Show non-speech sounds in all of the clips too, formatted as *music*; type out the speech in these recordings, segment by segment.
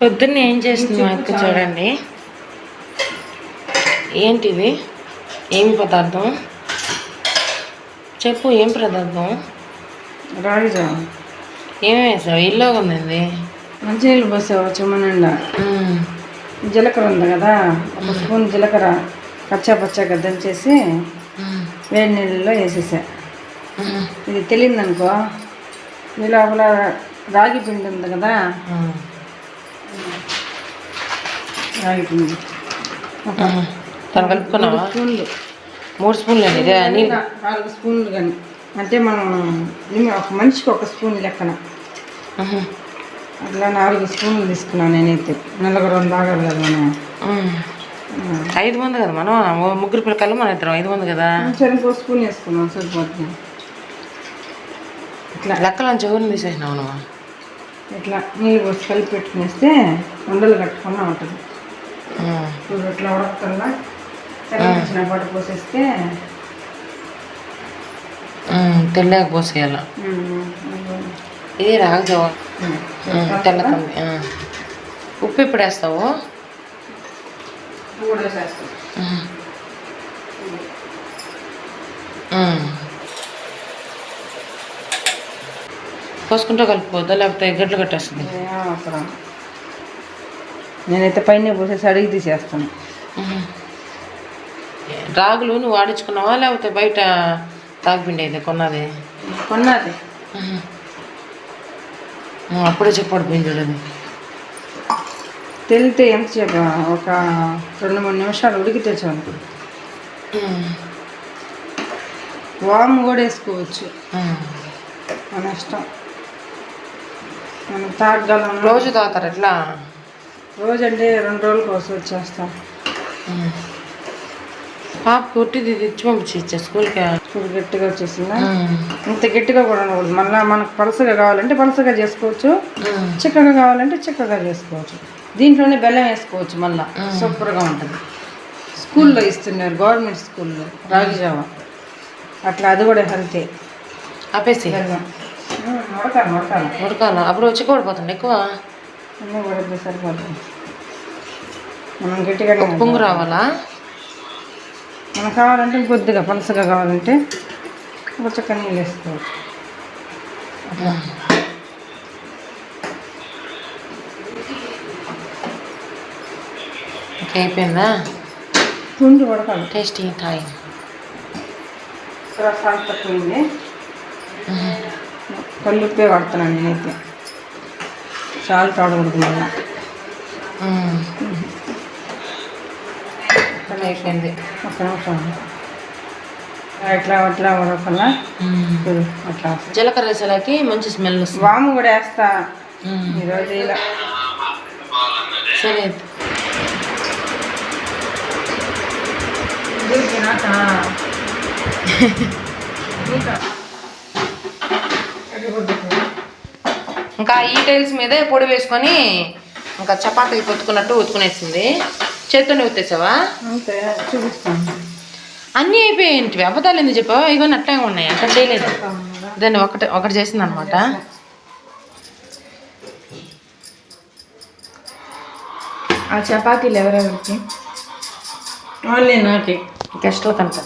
పొద్దున్న ఏం చేస్తుంది మా అక్క చూడండి. ఏంటిది? ఏమి పదార్థం? చెప్పు ఏం పదార్థం? రాగి జావ. ఏమేమి వేసావు? ఇల్లుగా ఉంది ఇది. మంచినీళ్ళు పోసావు? చెమ్మనిండా జీలకర్ర ఉంది కదా? ఒక స్పూన్ జీలకర్ర కచ్చా పచ్చాగా దంచేసి ఉమ్, వేడి నీళ్ళలో వేసేసా. ఇది తెలియదనుకో ఈ లోపల రాగి పిండి ఉంది కదా ఉమ్, రాగి పిండి ఒక ఉమ్. తను కలుపుకున్నావా? స్పూన్లు. మూడు స్పూన్లు అండి ఇదే నీళ్ళు ఇంకా నాలుగు స్పూన్లు కానీ. అంటే మనం ఒక మనిషికి ఒక స్పూన్ లెక్కన. అట్లా నాలుగు స్పూన్లు తీసుకున్నాను నేనైతే. నలుగురు రెండు కదా మనం. ఐదు మంది కదా మనం? ముగ్గురు పిల్లకాయలు మన ఇద్దరం ఐదు మంది కదా? సరే ఇంకో స్పూన్ వేసుకున్నాం సరిపోతుంది ఇట్లా. లెక్కలు చెవులు తీసేసినావు నువ్వు? ఇట్లా నీళ్ళు పోసి కలిపి పెట్టుకునేస్తే ఉండలు కట్టుకున్నా ఉంటుంది. ఉమ్, ఇప్పుడు ఇట్లా ఉడకకుండా తెల్లచిన పాటు పోసేస్తే ఉమ్, తెల్లాక పోసేయాల? ఇది రాగజావ తెల్ల. ఉప్పు ఎప్పుడు వేస్తావు. పోసుకుంటూ కలుపుకోవద్దా లేకపోతే గడ్డలు కట్టేస్తుంది? నేనైతే పైన పోసేసి అడిగి తీసేస్తాను. రాగులు నువ్వు ఆడించుకున్నావా లేకపోతే బయట తాగిపిండి అయితే కొన్నది. కొన్నది అప్పుడే చెప్పాడు చూడది తెలితే ఎంతసేపు ఒక రెండు మూడు నిమిషాలు ఉడికితే చాలు. ఉమ్. వాము కూడా వేసుకోవచ్చు. మన ఇష్టం. మనం తాగలం రోజు తాగుతారు ఎట్లా? రోజు అంటే రెండు రోజులకు కోసం వచ్చేస్తాం. పాప కొట్టిది తెచ్చి పంపించి ఇచ్చా స్కూల్కి ఇప్పుడు గట్టిగా వచ్చేసిందా. ఇంత గట్టిగా కూడా ఉండకూడదు మళ్ళీ మనకు పలసగా కావాలంటే పలసగా చేసుకోవచ్చు. చిక్కగా కావాలంటే చిక్కగా చేసుకోవచ్చు. దీంట్లోనే బెల్లం వేసుకోవచ్చు మళ్ళీ. సూపర్గా ఉంటుంది. స్కూల్లో ఇస్తున్నారు గవర్నమెంట్ స్కూల్లో రాగి జావ అట్లా అది కూడా హెల్తే. ఆపేసి. బెల్లం. ఉడకాలి ఉడకాలి ఉడకాల అప్పుడు వచ్చి పడిపోతుంది ఎక్కువ. అన్నీ ఉడికితే సరిపోతుంది. మనం గట్టిగా పొంగు రావాలా. మనకు కావాలంటే కొద్దిగా పలసగా కావాలంటే కొంచెం నీళ్ళు వేసుకోవచ్చు. అట్లా. అయిపోయిందా? పుంజు ఉడకాలి టేస్టీ టైం ఇక్కడ సాల్ట్ తక్కువైంది కల్లుప్పే వాడుతున్నాను నేనైతే. సాల్ట్ వాడకూడదు మళ్ళీ. అయిపోయింది. ఒక నిమిషం. అట్లా అట్లా అట్లా. జీలకర్ర వేసేలాకి మంచి స్మెల్ వస్తుంది. వాము కూడా వేస్తా. ఈరోజు ఇలా. సరే. *laughs* ఇంకా ఈ టైల్స్ మీదే పొడి వేసుకొని ఇంకా చపాతీ కొట్టుకున్నట్టు ఉతుకునేసింది. చేత్తోనే ఉత్తేసావా? చూపిస్తాను. అన్నీ అయిపోయింటివి. అబద్ధాలు ఎందుకు చెప్పావా? ఇవన్నీ అట్లే ఉన్నాయి. అక్కడ చేయలేదు. దాన్ని ఒకటి ఒకటి చేసింది అనమాట ఆ చపాతీలు ఎవరెవరికి? ఓన్లీ నాకే. గెస్ట్లో కంట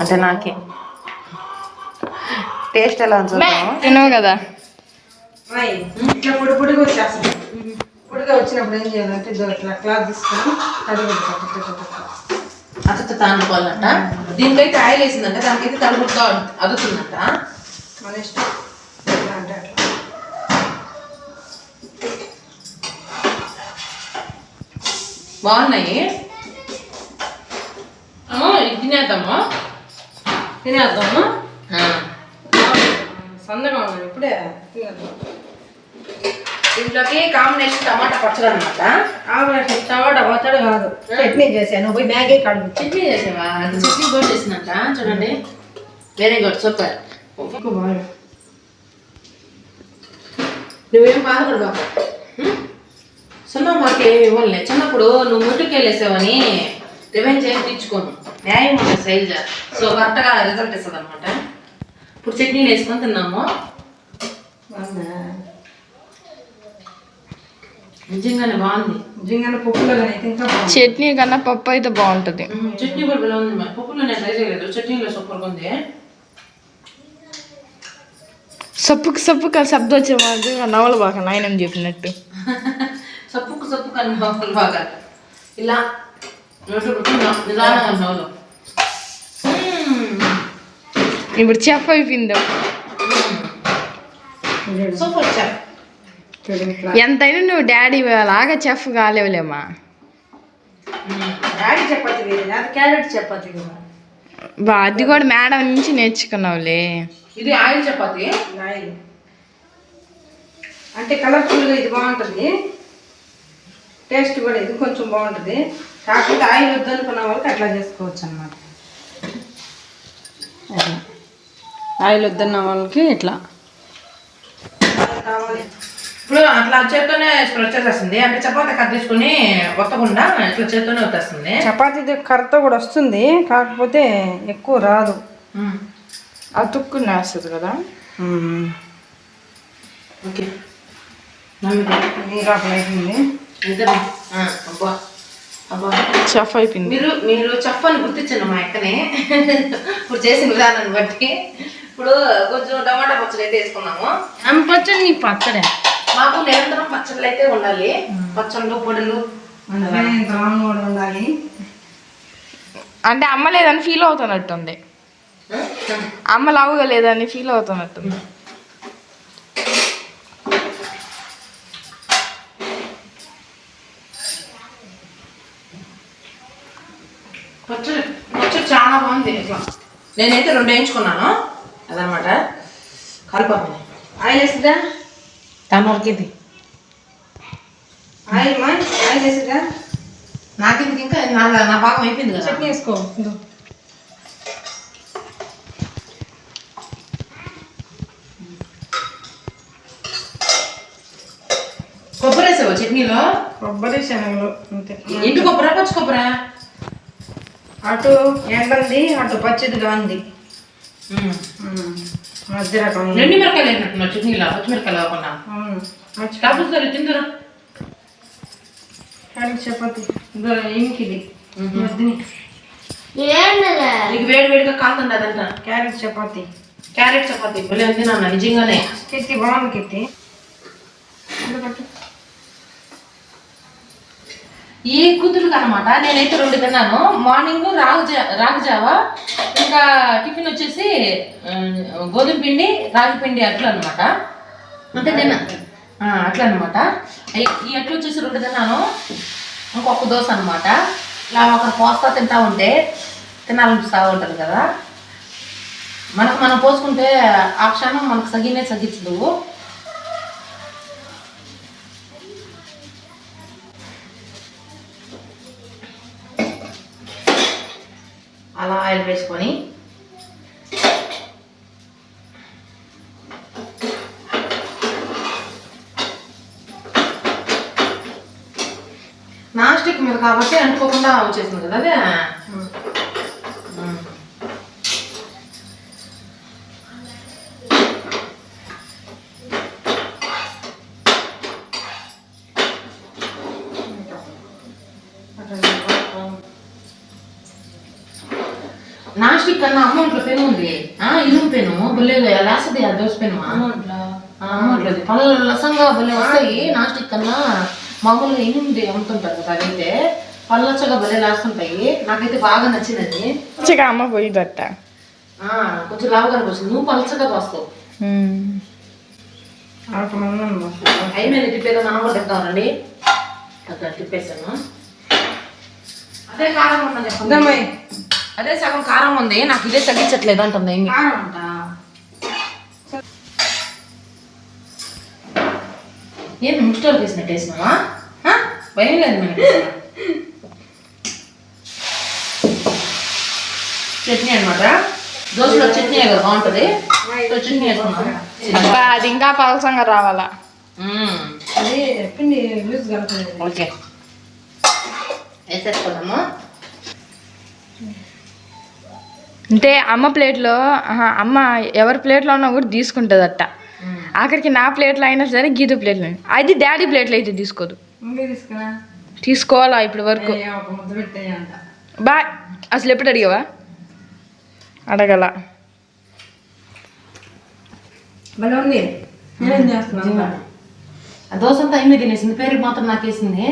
అంటే. నాకే. టేస్ట్ ఎలా ఉంది చూద్దాము? తినవు కదా? ఇట్లా పొడి పొడిగా వచ్చేస్తుంది. పొడిగా వచ్చినప్పుడు ఏం చేయాలంటే ఇట్లా క్లాత్ తీసుకొని అది అతను తానుకోవాలంట దీనికైతే ఆయిల్ వేసిందంట దానికైతే తడుగుడుగా అదుతుందంట. మన ఇష్టం. అంటే అట్లా. బాగున్నాయి? తినేద్దాము? తినేద్దాము. సన్నగా ఉన్నాను ఇప్పుడే తినేద్దాం. దీంట్లోకి కాంబినేషన్ టమాటా పచ్చడి అనమాట టమాటా పచ్చడి కాదు. చట్నీ చేశాను పోయి మ్యాగీ కడుగు చట్నీ చేసావా? చట్నీ కూడా చేసిందంట చూడండి. వెరీ గుడ్ సూపర్ నువ్వేం బాధపడు బాబు సున్నా మాకు ఏమి ఇవ్వలే చిన్నప్పుడు నువ్వు ముట్టుకెళ్ళేసావని రివెంజ్ ఏం తీర్చుకోను. న్యాయం ఉంటుంది శైలజ సో కరెక్ట్గా రిజల్ట్ ఇస్తుంది అనమాట ఇప్పుడు చట్నీలు వేసుకొని తిన్నాము. నిజంగానే బాగుంది. నిజంగానే పప్పులో కానీ అయితే ఇంకా బాగుంది. చట్నీ కన్నా పప్పు అయితే బాగుంటుంది. చట్నీ కూడా బాగా ఉంది మరి. పప్పులో నేను ట్రై చేయలేదు. చట్నీలో సూపర్గా ఉంది. సప్పుకు సప్పుకు ఆ శబ్దం వచ్చే మాది నవల బాగా నాయనం చెప్పినట్టు. *laughs* సప్పుకు సప్పుకు అని బాగా బాగా. ఇలా ఇప్పుడు చెఫ్ అయిపోయింది. సూపర్ చెఫ్ ఎంతైనా నువ్వు డాడీ లాగా చెఫ్ కాలేవులేమా అది క్యారెట్ చపాతి కదా బా అది కూడా మేడం నుంచి నేర్చుకున్నావులే. ఇది ఆయిల్ చపాతి? ఆయిల్. అంటే కలర్ఫుల్గా ఇది బాగుంటుంది. టేస్ట్ కూడా ఇది కొంచెం బాగుంటుంది. కాకపోతే ఆయిల్ వద్దనుకున్న వాళ్ళకి అట్లా చేసుకోవచ్చు అనమాట ఆయిల్ వద్దన్న వాళ్ళకి ఇట్లా. కావాలి. ఇప్పుడు అట్లా చేత్తోనే స్ప్రెడ్ చేసేస్తుంది అంటే చపాతి తీసుకుని ఒత్తకుండా ఇట్లా చేత్తోనే వచ్చేస్తుంది చపాతీ కర్రతో కూడా వస్తుంది కాకపోతే ఎక్కువ రాదు. అతుక్కు నేస్తుంది కదా. ఓకే. అబ్బా. అబ్బా. చెఫ్ అయిపోయింది. మీరు మీరు చెప్పని గుర్తించండి మా అక్కని. ఇప్పుడు చేసిన విధానాన్ని బట్టి. ఇప్పుడు కొంచెం టమాటా పచ్చడి అయితే వేసుకున్నాము. పచ్చడి నీ పచ్చడే. మాకు నిరంతరం పచ్చళ్ళు అయితే ఉండాలి పచ్చళ్ళు పొడులు ఉండాలి. అంటే అమ్మ లేదని ఫీల్ అవుతున్నట్టుంది. అమ్మ లావుగా లేదని ఫీల్ అవుతున్నట్టుంది. పచ్చడి పచ్చడి చాలా బాగుంది. నేనైతే రెండు వేయించుకున్నాను. అదనమాట. కలిపి ఆయిల్ వేస్తుందా? తమరికి ఇది ఆయిల్ మా ఆయిల్ నాకు ఇది ఇంకా నా నా భాగం అయిపోయింది కదా. చట్నీ వేసుకో. కొబ్బరి వేసావా చట్నీలో? కొబ్బరి శనగలు అంతే. ఇంటి కొబ్బరా పచ్చి కొబ్బరా? అటు ఎండంది అటు పచ్చిదిగా ఉంది మధ్య రకం. రెండు మిరకాయలు వేసినట్టున్నా చట్నీలో పచ్చిమిరకాయలు కాకుండా. తిందురా. చపాతి. ఇంకిది నీకు వేడి వేడిగా క్యారెట్ చపాతి. క్యారెట్ చపాతి. భలే ఉంది నాన్న నిజంగానే. కిత్తి బాగుంది కిత్తి. ఈ కుదురు అనమాట నేనైతే రెండు తిన్నాను. మార్నింగ్ రాగు రాగి జావా ఇంకా టిఫిన్ వచ్చేసి గోధుమ పిండి రాగి పిండి అట్లా అనమాట అంతే తిన్నా. అట్లా అనమాట ఈ ఎట్లు వచ్చేసి రెండు తిన్నాను. ఇంకొక దోశ అనమాట ఇలా ఒకరు పోస్తా తింటా ఉంటే తినాలనిపిస్తూ ఉంటుంది కదా. మనకు మనం పోసుకుంటే ఆ క్షణం మనకు సగినే సగించదు అలా ఆయిల్ వేసుకొని మీద కాబట్టి అంటుకోకుండా వచ్చేసింది కదా అదే? ఉమ్. నాన్ స్టిక్ కన్నా అమౌంట్లో పెను ఉంది. ఇనుము పెను. బుల్లే లేస్తుంది ఆ దోశ పెను అమౌంట్లోది పల్లసంగా భలే వస్తాయి. నాన్ స్టిక్ కన్నా మామూలుగా ఇనుముది అమ్ముతుంటారు కదా అదైతే పల్లచగా భలే లేస్తుంటాయి నాకైతే బాగా నచ్చింది అది మంచిగా అమ్మ పోయిందట. ఆ, కొంచెం లావుగా వస్తుంది నువ్వు పలచగా పోస్తావు అయి మీద తిప్పేదో మనం కూడా తింటామండి అట్లా తిప్పేసాను అదే కారం ఉన్నది అదే సగం కారం ఉంది నాకు ఇదే తగ్గించట్లేదు అంటుంది. ఏమి కారం అంట ఏం మిక్స్టర్ తీసినట్టు వేసినావా? భయం లేదు మనకి. చట్నీ అనమాట దోశలో చట్నీ కదా బాగుంటుంది. సో చట్నీ వేసుకున్నాం అబ్బా, అది ఇంకా పలసంగా రావాలా. అది పిండి లూజ్ కలుపుతుంది. ఓకే. వేసేసుకున్నాము అంటే అమ్మ ప్లేట్లో అమ్మ ఎవరి ప్లేట్లో ఉన్నా కూడా తీసుకుంటుందట. ఆఖరికి నా ప్లేట్లో అయినా సరే గీత ప్లేట్లో అయినా. అది డాడీ ప్లేట్లో అయితే తీసుకోదు. తీసుకోవాలా ఇప్పటి వరకు? బా అసలు ఎప్పుడు అడిగావా? అడగల. దోశ అంతా తినేసింది. పేరుకి మాత్రం నాకేసింది.